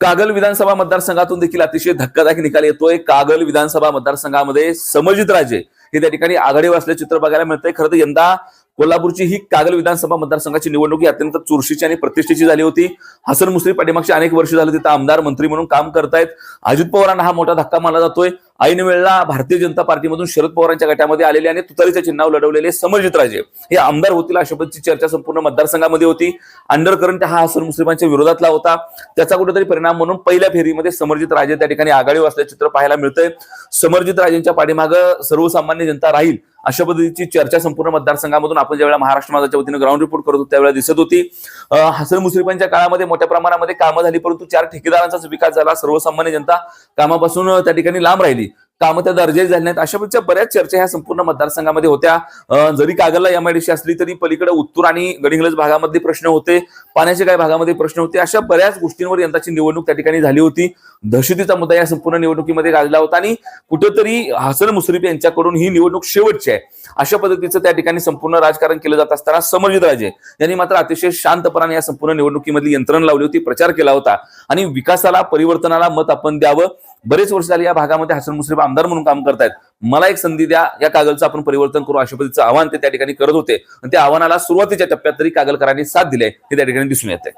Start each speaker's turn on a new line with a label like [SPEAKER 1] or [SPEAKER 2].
[SPEAKER 1] कागल विधानसभा मतदारसंघातून देखील अतिशय धक्कादायक निकाल येतोय. कागल विधानसभा मतदारसंघामध्ये समजित राजे हे त्या ठिकाणी आघाडीवर असले चित्र बघायला मिळतंय. खरं तर यंदा कोल्हापूरची ही कागल विधानसभा मतदारसंघाची निवडणूक ही अत्यंत चुरशीची आणि प्रतिष्ठेची झाली होती. हसन मुश्रीफ पाठीमागची अनेक वर्ष झाली तिथं आमदार मंत्री म्हणून काम करतायत. अजित पवारांना हा मोठा धक्का मानला जातोय. ऐन वेळेला भारतीय जनता पार्टीमधून शरद पवारांच्या गटामध्ये आलेले आणि तुतारीच्या चिन्हावर लढवलेले समरजितराजे हे आमदार होतील अशा पद्धतीची चर्चा संपूर्ण मतदारसंघामध्ये होती. अंडर करंट हा हसन मुस्लिमांच्या विरोधातला होता. त्याचा कुठेतरी परिणाम म्हणून पहिल्या फेरीमध्ये समरजित राजे त्या ठिकाणी आघाडीवर असल्याचे चित्र पाहायला मिळतंय. समरजित राजेंच्या पाठीमागं सर्वसामान्य जनता राहील. अशा पद्धतीची चर्चा संपूर्ण मतदारसंघामधून आपण ज्यावेळेला महाराष्ट्र माझाच्या वतीनं ग्राउंड रिपोर्ट करत होतो त्यावेळेला दिसत होती. हसन मुश्रीफांच्या काळामध्ये मोठ्या प्रमाणामध्ये कामं झाली परंतु चार ठेकेदारांचाच विकास झाला. सर्वसामान्य जनता कामापासून त्या ठिकाणी लांब राहिली. कामं त्या दर्जाची झाले नाहीत. अशा पद्धतीच्या बऱ्याच चर्चा ह्या संपूर्ण मतदारसंघामध्ये होत्या. जरी जरी कागलला एमआयडीसी असली तरी पलीकडे उत्तूर आणि गडिंगलज भागामध्ये प्रश्न होते. पाण्याच्या काही भागामध्ये प्रश्न होते. अशा बऱ्याच गोष्टींवर यंदाची निवडणूक त्या ठिकाणी झाली होती. दहशतीचा मुद्दा या संपूर्ण निवडणुकीमध्ये गाजला होता आणि कुठेतरी हसन मुश्रीफ यांच्याकडून ही निवडणूक शेवटची आहे. अशा पद्धतीचं त्या ठिकाणी संपूर्ण राजकारण केलं जात असताना समरजित राजे यांनी मात्र अतिशय शांतपणाने या संपूर्ण निवडणुकीमधली यंत्रणा लावली होती प्रचार केला होता. आणि विकासाला परिवर्तनाला मत आपण द्यावं. बरेच वर्ष झाले या भागामध्ये हसन मुश्रीफ आमदार म्हणून काम करतायत. मला एक संधी द्या या कागलचं आपण परिवर्तन करू अशा पद्धतीचं आव्हान ते त्या ठिकाणी करत होते. आणि त्या आव्हानाला सुरुवातीच्या टप्प्यात तरी कागलकरांनी साथ दिली हे त्या ठिकाणी दिसून येते